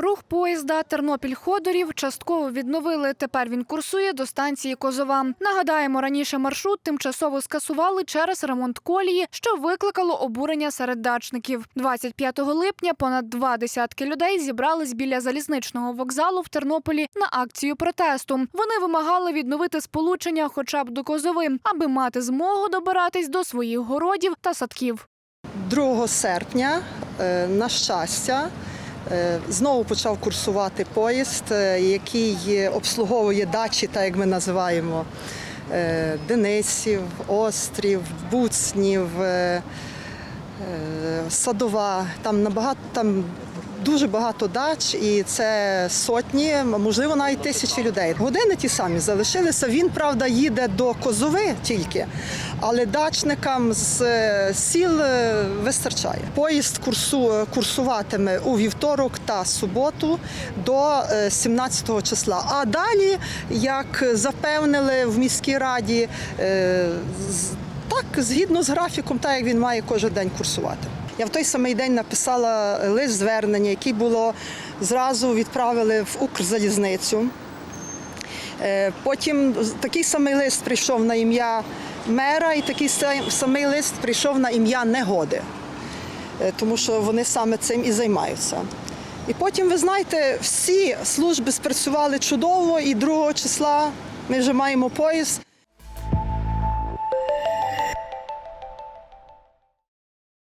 Рух поїзда Тернопіль-Ходорів частково відновили. Тепер він курсує до станції Козова. Нагадаємо, раніше маршрут тимчасово скасували через ремонт колії, що викликало обурення серед дачників. 25 липня понад два десятки людей зібрались біля залізничного вокзалу в Тернополі на акцію протесту. Вони вимагали відновити сполучення хоча б до Козови, аби мати змогу добиратись до своїх городів та садків. 2 серпня, е, на щастя, знову почав курсувати поїзд, е, який обслуговує дачі, так як ми називаємо е, Денисів, Острів, Буцнів, е, е, Садова. Там набагато там. Дуже багато дач, і це сотні, можливо, навіть тисячі людей. Години ті самі залишилися. Він, правда, їде до Козови тільки, але дачникам з е, сіл е, вистачає. Поїзд курсу, курсуватиме у вівторок та суботу до е, 17 числа. А далі, як запевнили в міській раді, е, так, згідно з графіком, так як він має кожен день курсувати. Я в той самий день написала лист звернення, який було зразу відправили в Укрзалізницю. Е, Потім такий самий лист прийшов на ім'я мера, і такий самий лист прийшов на ім'я негоди, Е, тому що вони саме цим і займаються. І потім, ви знаєте, всі служби спрацювали чудово, і 2 числа ми вже маємо поїзд.